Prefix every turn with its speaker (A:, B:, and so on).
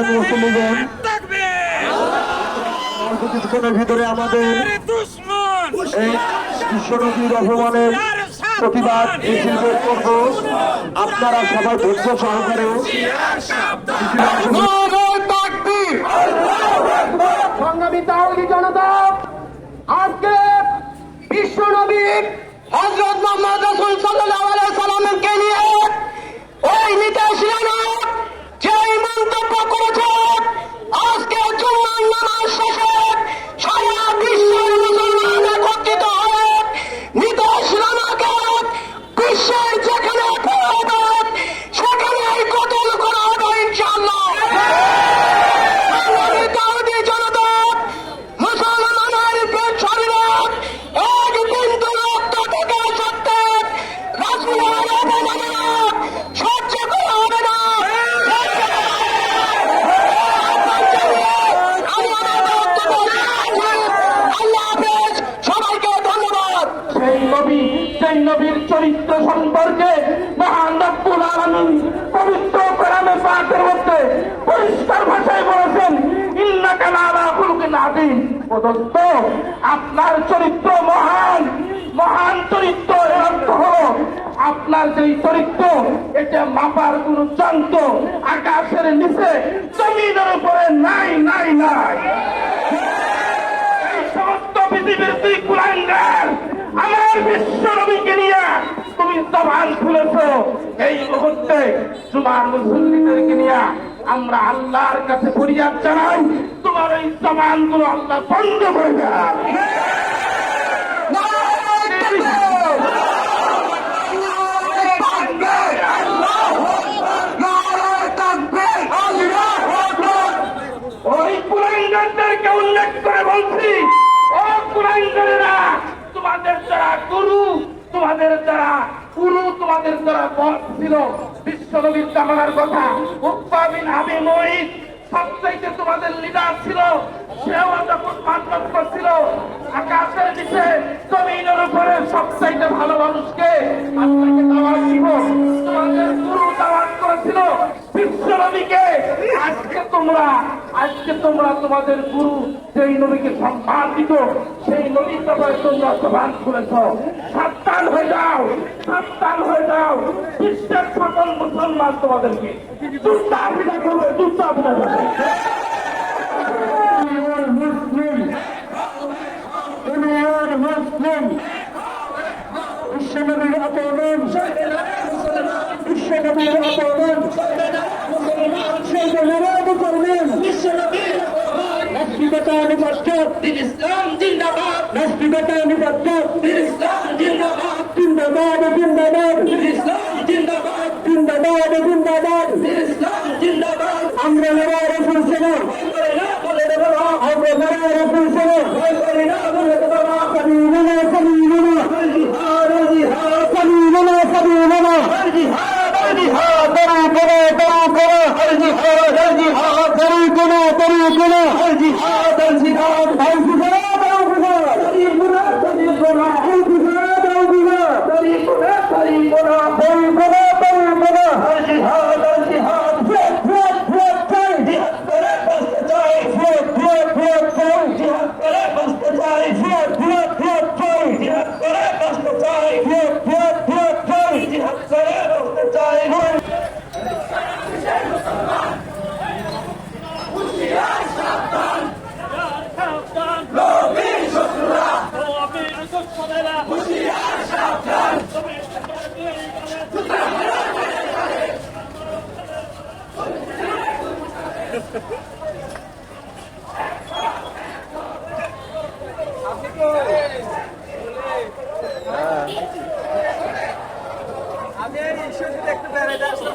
A: সংগ্রামী মুসলিমগণ অল্প কিছুক্ষণের ভিতরে আমাদের এই বিশ্বনবীর অপমানের প্রতিবাদ মিছিল বের করব। আপনারা সবাই ধৈর্য সহকারে
B: সংগ্রামী জনতা আজকে নবী হজরত মোহাম্মদ রসুল সাল্লাল্লাহু আলাইহি সাল্লামকে নিয়ে ওই নিতেশ রানা
C: নবীর চরিত্র সম্পর্কে মহান রব্বুল পবিত্র পাকের মধ্যে পরিষ্কার ভাষায় বলেছেন আপনার চরিত্র মহান মহান চরিত্র এর অর্থ হলো আপনার যেই চরিত্র, এটা মাপার কোন যন্ত্র আকাশের নিচে জমিনের উপরে নাই নাই নাই। সমস্ত পৃথিবীর আমার বিশ্ব তুমি জবান খুলেছ। এই মুহূর্তে তোমার মুসল্লিদেরকে নিয়ে আমরা আল্লাহর কাছে ফরিয়াদ জানাই, তোমার এই জবানগুলো আল্লাহ বন্ধ করে ওই কুলাঙ্গারদেরকে উল্লেখ করে বলছি, ও কুলাঙ্গারেরা তোমাদের যারা গুরু, তোমাদের যারা গুরু তোমাদের দ্বারা বস ছিল বিশ্বনবীর জামানার কথা। উৎপাবিন আবি মহিত সবচাইতে তোমাদের লিডার ছিল, সেও যখন মানবত্ব করছিল আকাশের নিচে জমিনের উপরে সবচাইতে ভালো মানুষকে আপনাকে দাওয়াত দিব তোমাদের গুরু দাওয়াত করেছিল বিশ্বনবীকে আজকে তোমরা আজকে তোমরা তোমাদের গুরু সেই নবীকে সম্মান দিত সেই নবীর ব্যাপারে তোমরা জবান খুলেছ সাবধান হয়ে যাও সাবধান হয়ে যাও। বিশ্বের সকল মুসলমান তোমাদেরকে আবিদা করবে করবে।
A: মুসলিম মুসলিম। বিশ্বনবীর অপমান বিশ্বনবীর অপমান সেই জনরাদ করবেন রাষ্ট্রীয়তানুপস্থক
B: ইসলাম জিন্দাবাদ
A: রাষ্ট্রীয়তানুপস্থক
B: ইসলাম জিন্দাবাদ
A: জিন্দাবাদ জিন্দাবাদ
B: ইসলাম জিন্দাবাদ
A: জিন্দাবাদ জিন্দাবাদ
B: জিন্দাবাদ
A: আমরা লড়াই রসুল সেনা
B: ছাড়ব না জিহাদ জিহাদ
D: একটু বেড়াইতে আসলাম